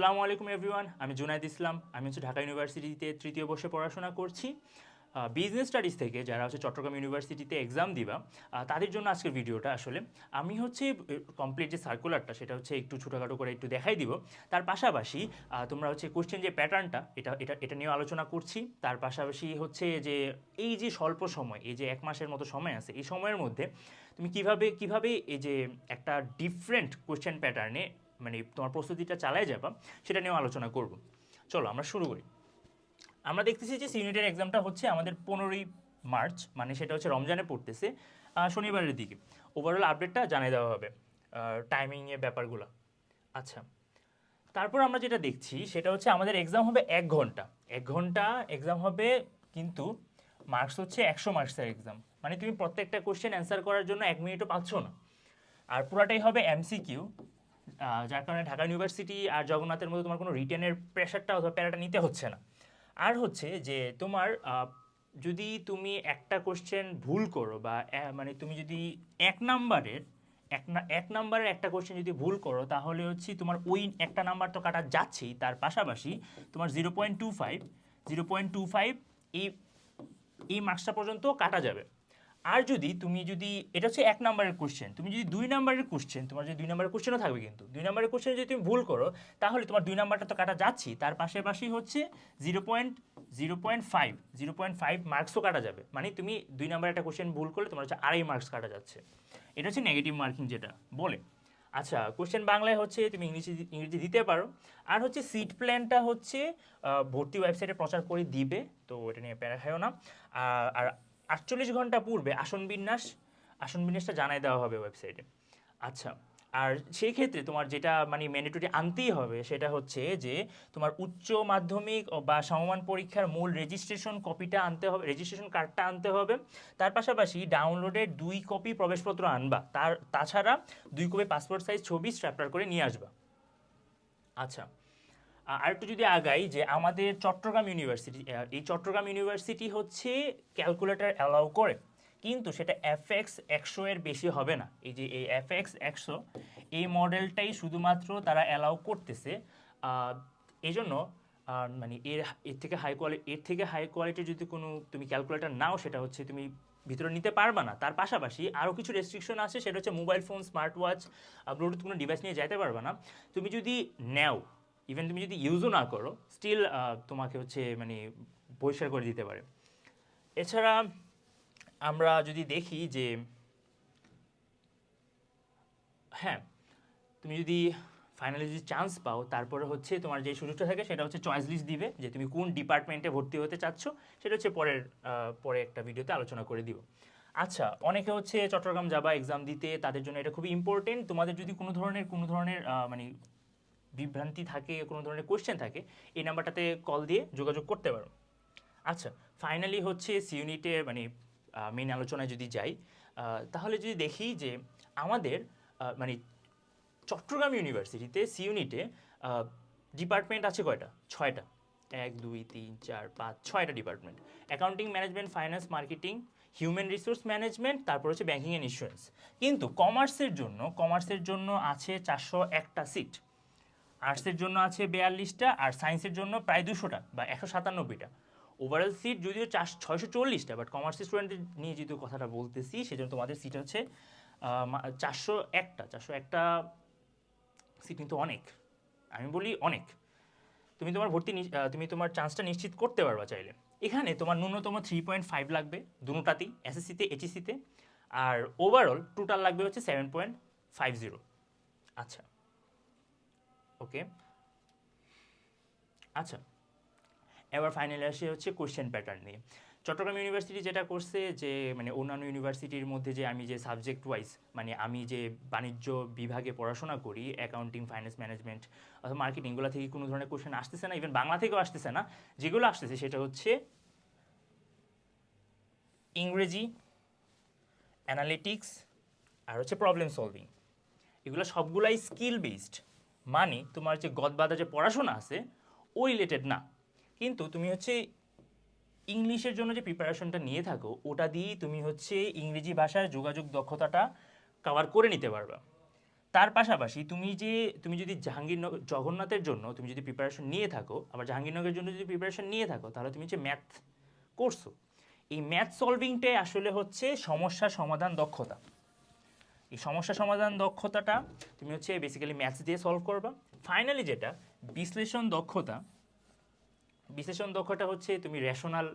আসসালামু আলাইকুম এভরিওয়ান আমি জুনাইদ ইসলাম। আমি হচ্ছে ঢাকা ইউনিভার্সিটিতে তৃতীয় বর্ষে পড়াশোনা করছি। বিজনেস স্টাডিজ থেকে যারা হচ্ছে চট্টগ্রাম ইউনিভার্সিটিতে এক্সাম দিবা তাদের জন্য আজকের ভিডিওটা আসলে আমি হচ্ছে কমপ্লিট যে সার্কুলারটা সেটা হচ্ছে একটু ছোটোখাটো করে একটু দেখাই দিব। তার পাশাপাশি তোমরা হচ্ছে কোশ্চেন যে প্যাটার্নটা এটা এটা এটা নিয়ে আলোচনা করছি। তার পাশাপাশি হচ্ছে যে এই যে স্বল্প সময়, এই যে এক মাসের মতো সময় আছে, এই সময়ের মধ্যে তুমি কীভাবে কীভাবে এই যে একটা ডিফারেন্ট কোশ্চেন প্যাটার্নে মানে তোমার প্রস্তুতিটা চালায় যাবা, সেটা নিয়েও আলোচনা করব। চলো, আমরা শুরু করি। আমরা দেখতেছি যে সিউনিটের এক্সামটা হচ্ছে আমাদের পনেরোই মার্চ মানে সেটা হচ্ছে রমজানে পড়তেছে শনিবারের দিকে। ওভারঅল আপডেটটা জানিয়ে দেওয়া হবে টাইমিংয়ের ব্যাপারগুলো। আচ্ছা তারপর আমরা যেটা দেখছি, সেটা হচ্ছে আমাদের এক্সাম হবে এক ঘণ্টা। এক ঘণ্টা এক্সাম হবে কিন্তু মার্কস হচ্ছে একশো মার্কসের এক্সাম মানে তুমি প্রত্যেকটা কোশ্চেন অ্যান্সার করার জন্য এক মিনিটও পাচ্ছ না। আর পুরাটাই হবে এমসিকিউ যার কারণে ঢাকা ইউনিভার্সিটি আর জগন্নাথের মধ্যে তোমার কোনো রিটেনের প্রেশারটা অথবা প্যারাটা নিতে হচ্ছে না। আর হচ্ছে যে তোমার যদি তুমি একটা কোশ্চেন ভুল করো বা মানে তুমি যদি এক নাম্বারের এক না, এক নাম্বারের একটা কোশ্চেন যদি ভুল করো, তাহলে হচ্ছে তোমার ওই একটা নাম্বার তো কাটা যাচ্ছেই। তার পাশাপাশি তোমার zero point two five zero point two five এই এই মার্কসটা পর্যন্ত কাটা যাবে। আর যদি তুমি যদি, এটা হচ্ছে এক নাম্বারের কোশ্চেন তুমি যদি দুই নাম্বারের কোশ্চেন তোমার যদি দুই নাম্বারের কোশ্চেনও থাকবে কিন্তু, দুই নাম্বারের কোশ্চেন যদি তুমি ভুল করো, তাহলে তোমার দুই নাম্বারটা তো কাটা যাচ্ছি, তার পাশাপাশি হচ্ছে zero point zero point five zero point five মার্কসও কাটা যাবে মানে তুমি দুই নাম্বারের একটা কোশ্চেন ভুল করলে তোমার হচ্ছে আড়াই মার্কস কাটা যাচ্ছে। এটা হচ্ছে নেগেটিভ মার্কিং যেটা, বলে। আচ্ছা কোশ্চেন বাংলায় হচ্ছে তুমি ইংরেজি ইংরেজি দিতে পারো, আর হচ্ছে সিট প্ল্যানটা হচ্ছে ভর্তি ওয়েবসাইটে প্রচার করে দিবে, তো এটা নিয়ে প্যারা খাইও না আর আটচল্লিশ ঘণ্টা পূর্বে আসন বিন্যাস, আসন বিন্যাসটা জানাই দেওয়া হবে ওয়েবসাইটে আচ্ছা আর সেই ক্ষেত্রে তোমার যেটা মানে ম্যান্ডেটরি আনতেই হবে সেটা হচ্ছে যে তোমার উচ্চ মাধ্যমিক বা সমমান পরীক্ষার মূল রেজিস্ট্রেশন কপিটা আনতে হবে রেজিস্ট্রেশন কার্ডটা আনতে হবে। তার পাশাপাশি ডাউনলোডের দুই কপি প্রবেশপত্র আনবা। তার, তাছাড়া দুই কপি পাসপোর্ট সাইজ ছবি স্ট্র্যাপটার করে নিয়ে আসবা। আচ্ছা আরেকটু যদি আগাই যে আমাদের চট্টগ্রাম ইউনিভার্সিটি এই চট্টগ্রাম ইউনিভার্সিটি হচ্ছে ক্যালকুলেটর অ্যালাউ করে, কিন্তু সেটা এফ এক্স একশো এর বেশি হবে না। এই যে এই এফ এক্স একশো, এই মডেলটাই শুধুমাত্র তারা অ্যালাউ করতেছে। এই জন্য মানে এর এর থেকে হাই কোয়ালিটি এর থেকে হাই কোয়ালিটি যদি কোনো তুমি ক্যালকুলেটর নাও, সেটা হচ্ছে তুমি ভিতরে নিতে পারবা না। তার পাশাপাশি আরও কিছু রেস্ট্রিকশন আছে, সেটা হচ্ছে mobile phone smart watch Bluetooth কোনো ডিভাইস নিয়ে যেতে পারবে না। তুমি যদি নেও ইভেন তুমি যদি ইউজও না করো স্টিল তোমাকে হচ্ছে মানে বহিষ্কার করে দিতে পারে। এছাড়া আমরা যদি দেখি যে হ্যাঁ তুমি যদি ফাইনালি যদি চান্স পাও, তারপরে হচ্ছে তোমার যে সুযোগটা থাকে, সেটা হচ্ছে চয়েস লিস্ট দিবে যে তুমি কোন ডিপার্টমেন্টে ভর্তি হতে চাচ্ছ, সেটা হচ্ছে পরের পরে একটা ভিডিওতে আলোচনা করে দিব। আচ্ছা অনেকে হচ্ছে চট্টগ্রাম যাবা এক্সাম দিতে, তাদের জন্য এটা খুবই ইম্পর্টেন্ট তোমাদের যদি কোনো ধরনের কোনো ধরনের মানে বিভ্রান্তি থাকে, কোনো ধরনের কোশ্চেন থাকে, এই নাম্বারটাতে কল দিয়ে যোগাযোগ করতে পারো। আচ্ছা ফাইনালি হচ্ছে সি ইউনিটে মানে মেন আলোচনায় যদি যাই তাহলে যদি দেখি যে আমাদের মানে চট্টগ্রাম ইউনিভার্সিটিতে সি ইউনিটে ডিপার্টমেন্ট আছে কয়টা? ছয়টা। এক, দুই, তিন, চার, পাঁচ, ছয়টা department accounting management finance marketing human resource management তারপর হচ্ছে ব্যাঙ্কিং অ্যান্ড ইন্স্যুরেন্স কিন্তু কমার্সের জন্য কমার্সের জন্য আছে চারশো একটা সিট আর্টসের জন্য আছে বিয়াল্লিশটা আর সায়েন্সের জন্য প্রায় দুশোটা বা একশো সাতানব্বইটা ওভারঅল সিট যদিও চার, ছয়শো চল্লিশটা বাট কমার্সের স্টুডেন্টদের নিয়ে যেহেতু কথাটা বলতেছি, সেজন্য তোমাদের সিট হচ্ছে চারশো একটা চারশো একটা সিট কিন্তু অনেক। আমি বলি অনেক। তুমি তোমার ভর্তি তুমি তোমার চান্সটা নিশ্চিত করতে পারবা চাইলে। এখানে তোমার ন্যূনতম থ্রি পয়েন্ট ফাইভ লাগবে দুটাতেই এসএসসিতে এইচএসসিতে আর ওভারঅল টোটাল লাগবে হচ্ছে সেভেন পয়েন্ট ফাইভ জিরো আচ্ছা। ওকে? আচ্ছা এবার ফাইনালে আসে হচ্ছে কোশ্চেন প্যাটার্ন নিয়ে। চট্টগ্রাম ইউনিভার্সিটি যেটা করছে যে মানে অন্যান্য ইউনিভার্সিটির মধ্যে যে আমি যে সাবজেক্ট ওয়াইজ মানে আমি যে বাণিজ্য বিভাগে পড়াশোনা করি অ্যাকাউন্টিং ফাইন্যান্স ম্যানেজমেন্ট অথবা মার্কেটিংগুলো থেকে কোনো ধরনের কোশ্চেন আসতেছে না ইভেন বাংলা থেকেও আসতেছে না। যেগুলো আসতেছে সেটা হচ্ছে ইংরেজি অ্যানালিটিক্স আর হচ্ছে প্রবলেম সলভিং এগুলো সবগুলাই স্কিল বেসড মানে তোমার যে গদবাদা যে পড়াশোনা আছে ও রিলেটেড না। কিন্তু তুমি হচ্ছে ইংলিশের জন্য যে প্রিপারেশনটা নিয়ে থাকো, ওটা দিয়েই তুমি হচ্ছে ইংরেজি ভাষার যোগাযোগ দক্ষতাটা কভার করে নিতে পারবা। তার পাশাপাশি তুমি যে, তুমি যদি জাহাঙ্গীরনগর জগন্নাথের জন্য তুমি যদি প্রিপারেশন নিয়ে থাকো, আবার জাহাঙ্গীরনগরের জন্য যদি প্রিপারেশন নিয়ে থাকো, তাহলে তুমি যে ম্যাথ করছ। এই ম্যাথ সলভিংটাই আসলে হচ্ছে সমস্যা সমাধান দক্ষতা। এই সমস্যা সমাধান দক্ষতাটা তুমি হচ্ছে বেসিক্যালি ম্যাথস দিয়ে সলভ করবা। ফাইনালি যেটা, বিশ্লেষণ দক্ষতা। বিশ্লেষণ দক্ষতা হচ্ছে তুমি রেশনাল